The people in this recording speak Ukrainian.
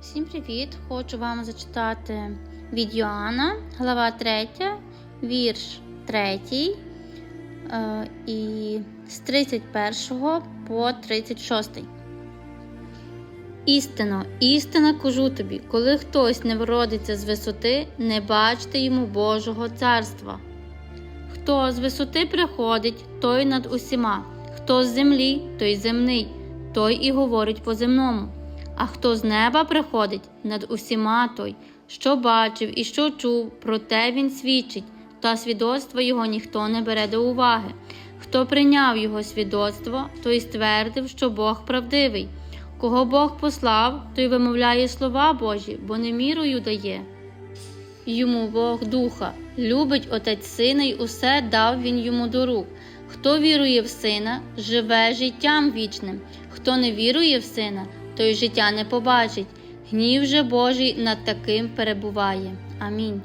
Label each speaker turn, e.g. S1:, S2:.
S1: Всім привіт! Хочу вам зачитати від Йоанна, глава 3, вірш 3 е, і з 31 по 36. Істинно, істинно кажу тобі, коли хтось не вродиться з висоти, не бачте йому Божого царства. Хто з висоти приходить, той над усіма, хто з землі, той земний, той і говорить по земному. А хто з неба приходить над усіма той, що бачив і що чув, про те він свідчить, та свідоцтво його ніхто не бере до уваги. Хто прийняв його свідоцтво, той ствердив, що Бог правдивий. Кого Бог послав, той вимовляє слова Божі, бо не мірою дає. Йому Бог духа, любить Отець Сина й усе дав він йому до рук. Хто вірує в сина, живе життям вічним, хто не вірує в сина, той життя не побачить. Гнів же Божий над таким перебуває. Амінь.